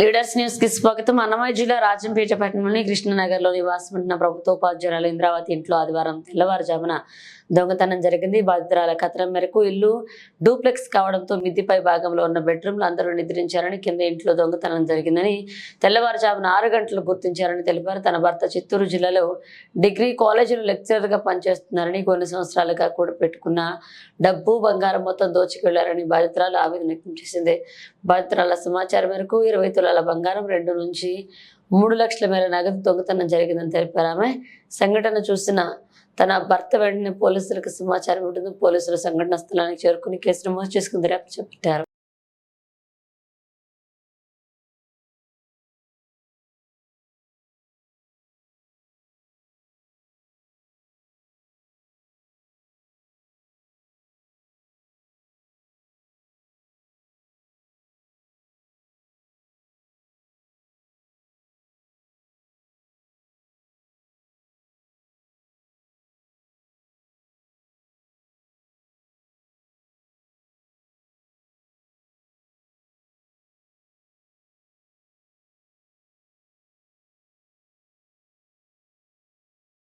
Leaders న్యూస్కి స్వాగతం. అన్నమయ్య జిల్లా రాజంపేట పట్టణంలోని కృష్ణనగర్లో నివాసం ప్రభుత్వ ఉపాధ్యాయులు ఇంద్రావతి ఇంట్లో ఆదివారం తెల్లవారుజామున దొంగతనం జరిగింది. బాధితురాల కథనం మేరకు ఇల్లు డూప్లెక్స్ కావడంతో మిద్దిపై భాగంలో ఉన్న బెడ్రూమ్లో అందరూ నిద్రించారని కింద ఇంట్లో దొంగతనం జరిగిందని తెల్లవారుజామున ఆరు గంటలు గుర్తించారని తెలిపారు. తన భర్త చిత్తూరు జిల్లాలో డిగ్రీ కాలేజీలో లెక్చరర్గా పనిచేస్తున్నారని కొన్ని సంవత్సరాలుగా కూడా పెట్టుకున్న డబ్బు బంగారం మొత్తం దోచుకెళ్ళారని బాధితురాలు ఆవేదన వ్యక్తం చేసింది. బాధితురాల సమాచారం మేరకు ఇరవై తులాల బంగారం రెండు నుంచి మూడు లక్షల మేర నగదు దొంగతనం జరిగిందని తెలిపారు ఆమె. సంఘటన చూసిన తన భర్త వెంటనే పోలీసులకు సమాచారం ఉంటుంది పోలీసులు సంఘటన స్థలానికి చేరుకుని కేసు నమోదు చేసుకుని దర్యాప్తు చేపట్టారు